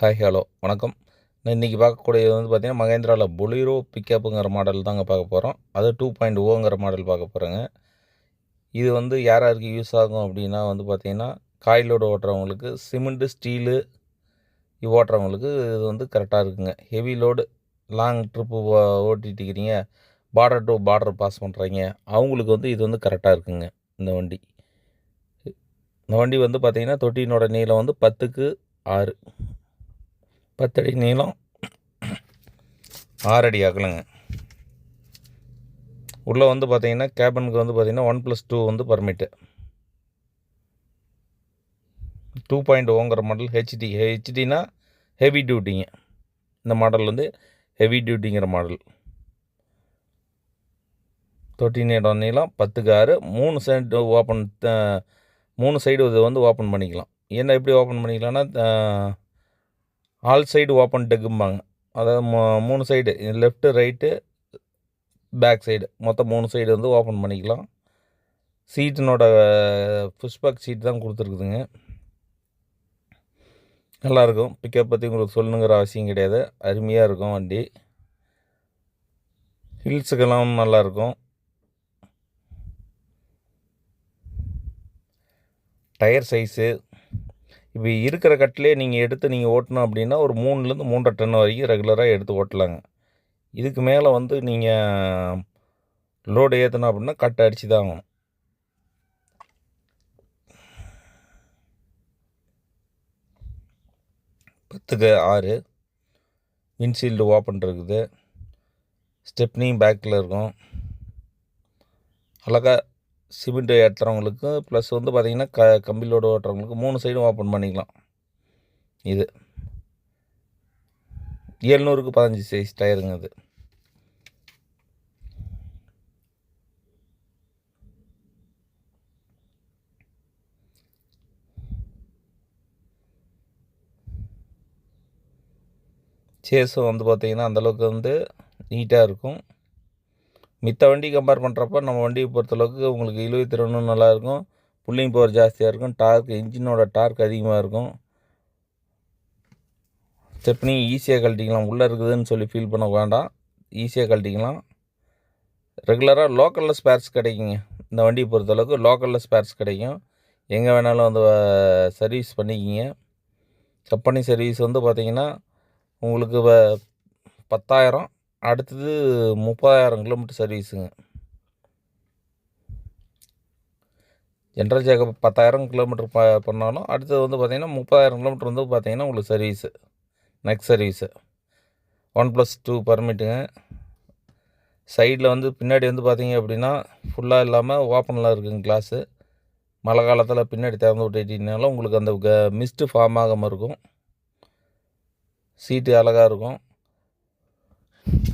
Hi hello வணக்கம். நான் இன்றைக்கி பார்க்கக்கூடியது வந்து பார்த்திங்கன்னா மகேந்திராவில் பொலிரோ பிக்கப்புங்கிற மாடல் தாங்க பார்க்க போகிறோம் அது டூ பாயிண்ட் ஓங்கிற மாடல் பார்க்க போகிறோங்க இது வந்து யார் யாருக்கு யூஸ் ஆகும் அப்படின்னா வந்து பார்த்திங்கன்னா காயிலோடு ஓட்டுறவங்களுக்கு சிமெண்ட்டு ஸ்டீலு இது ஓட்டுறவங்களுக்கு இது வந்து கரெக்டாக இருக்குங்க. ஹெவி லோடு லாங் ட்ரிப்பு ஓட்டிட்டு இருக்கிறீங்க பார்டர் டு பார்டர் பாஸ் பண்ணுறீங்க அவங்களுக்கு வந்து இது வந்து கரெக்டாக இருக்குங்க இந்த வண்டி. இந்த வண்டி வந்து பார்த்திங்கன்னா தொட்டியினோட நீளம் வந்து பத்துக்கு ஆறு. பத்தடி நீளம். ஆறடி அகலங்க. உள்ளே வந்து பார்த்தீங்கன்னா கேபனுக்கு வந்து பார்த்தீங்கன்னா ஒன் ப்ளஸ் டூ வந்து பர்மிட்டு டூ பாயிண்ட் ஓங்கிற மாடல் ஹெச்டி ஹெச்டினா ஹெவி டியூட்டிங்க இந்த மாடல் வந்து ஹெவி டியூட்டிங்கிற மாடல் தொட்டின் இடம் நீளம் பத்துக்கு ஆறு மூணு சைடு ஓப்பன் மூணு சைடு இது வந்து ஓப்பன் பண்ணிக்கலாம். என்ன எப்படி ஓப்பன் பண்ணிக்கலாம்னா ஆல் சைடு ஓப்பன் டெக்கும்பாங்க. அதாவது மூணு side left right back side. மொத்தம் மூணு சைடு வந்து ஓப்பன் பண்ணிக்கலாம். சீட்டினோட புஷ்பேக் சீட் தான் கொடுத்துருக்குதுங்க. நல்லாயிருக்கும் பிக்கப் பற்றி உங்களுக்கு சொல்லணுங்கிற அவசியம் கிடையாது. அருமையாக இருக்கும் வண்டி. ஹில்ஸுக்கெல்லாம் நல்லாயிருக்கும் டயர் சைஸு இப்போ இருக்கிற கட்டிலே நீங்கள் எடுத்து நீங்கள் ஓட்டணும் அப்படின்னா ஒரு மூணுலேருந்து மூன்றரை டன் வரைக்கும் ரெகுலராக எடுத்து ஓட்டலாங்க. இதுக்கு மேலே வந்து நீங்கள் லோடு ஏற்றணும் அப்படின்னா கட்டை அடித்து தான் ஆகணும். பத்துக்கு ஆறு. விண்ட்ஷீல்டு ஓப்பன் இருக்குது. ஸ்டெப்னியும் பேக்கில் இருக்கும். அழகா சிமெண்ட் ஏற்றுறவங்களுக்கு ப்ளஸ் வந்து பார்த்திங்கன்னா க கம்பி லோடு ஓட்டுறவங்களுக்கு மூணு சைடும் ஓப்பன் பண்ணிக்கலாம். இது. ஏழ்நூறுக்கு பதினஞ்சு சைஸ் டயருங்க அது. சேஸும் வந்து பார்த்திங்கன்னா அந்தளவுக்கு வந்து நீட்டாக இருக்கும். மித்த வண்டி கம்பேர் பண்ணுறப்ப நம்ம வண்டியை பொறுத்தளவுக்கு உங்களுக்கு இழுவை திறனும் நல்லாயிருக்கும். புல்லிங் பவர் ஜாஸ்தியாக இருக்கும். டார்க் இன்ஜினோட டார்க் அதிகமாக இருக்கும். ஸ்டெப்னி ஈஸியாக கழட்டிக்கலாம். உள்ளே இருக்குதுன்னு சொல்லி ஃபீல் பண்ண வேண்டாம். ஈஸியாக கழட்டிக்கலாம். ரெகுலராக லோக்கலில் ஸ்பேர்ஸ் கிடைக்குங்க. இந்த வண்டியை பொறுத்தளவுக்கு லோக்கலில் ஸ்பேர்ஸ் கிடைக்கும். எங்கே வேணாலும் வந்து சர்வீஸ் பண்ணிக்கிங்க. கம்பெனி சர்வீஸ் வந்து பார்த்திங்கன்னா உங்களுக்கு வ- பத்தாயிரம். அடுத்தது முப்பதாயிரம் கிலோமீட்டர் சர்வீஸுங்க. ஜென்ரல் ஜேக்கப் பத்தாயிரம் கிலோமீட்டர் ப பண்ணாலும் அடுத்தது வந்து பார்த்திங்கன்னா முப்பதாயிரம் கிலோமீட்டர் வந்து பார்த்திங்கன்னா உங்களுக்கு service. Next service. One plus two பர்மிட்டுங்க சைடில் வந்து பின்னாடி வந்து பார்த்தீங்க அப்படின்னா ஃபுல்லாக இல்லாமல் ஓப்பனில் இருக்குங்க கிளாஸு மழை காலத்தில் பின்னாடி திறந்து விட்டுட்டிங்கனாலும் உங்களுக்கு அந்த க மிஸ்ட்டு ஃபார்ம் ஆகாமல் இருக்கும். சீட்டு அழகாக இருக்கும்.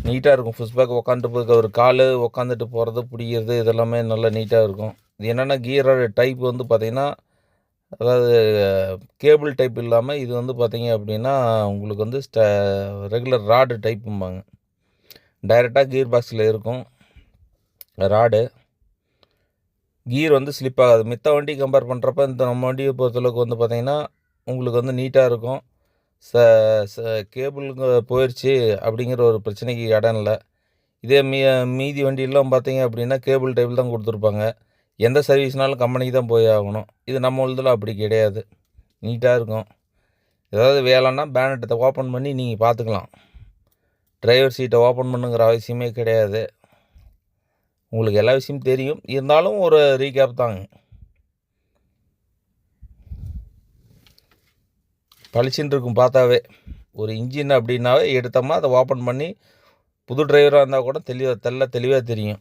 நீட்டாக இருக்கும். ஃபுஷ் பேக் உட்காந்துட்டு போய் ஒரு கால் உக்காந்துட்டு போகிறது பிடிக்கிறது இதெல்லாமே நல்லா நீட்டாக இருக்கும். இது என்னென்னா கீரோட டைப் வந்து பார்த்திங்கன்னா அதாவது கேபிள் டைப் இல்லாமல் இது வந்து பார்த்திங்க அப்படின்னா உங்களுக்கு வந்து ஸ்ட ரெகுலர் ராடு டைப்பும்பாங்க டைரெக்டாக கீர் பாக்ஸில் இருக்கும். ராடு கீர் வந்து ஸ்லிப் ஆகாது. மித்த வண்டி கம்பேர் பண்ணுறப்ப இந்த நம்ம வண்டியை பொறுத்தளவுக்கு வந்து பார்த்திங்கன்னா உங்களுக்கு வந்து நீட்டாக இருக்கும். ச ச கேபிளுங்க போயிடுச்சு அப்படிங்கிற ஒரு பிரச்சனைக்கு இடம் இல்லை. இதே மீ மீதி வண்டியெல்லாம் பார்த்தீங்க அப்படின்னா கேபிள் டைப்பில் தான் கொடுத்துருப்பாங்க. எந்த சர்வீஸ்னாலும் கம்பெனிக்கு தான் போய் ஆகணும். இது நம்ம இதில் அப்படி கிடையாது. நீட்டாக இருக்கும். ஏதாவது வேலைன்னா பேனட்டை ஓப்பன் பண்ணி நீங்கள் பார்த்துக்கலாம் டிரைவர் சீட்டை ஓப்பன் பண்ணுங்கிற அவசியமே கிடையாது. உங்களுக்கு எல்லா விஷயமும் தெரியும். இருந்தாலும் ஒரு ரீகேப் தாங்க. பளிச்சுன்னு இருக்கும் பார்த்தாவே. ஒரு இன்ஜின் அப்படின்னாவே எடுத்தோம்னா அதை ஓப்பன் பண்ணி புது டிரைவராக இருந்தால் கூட தெளிவாக தெல்ல தெளிவாக தெரியும்.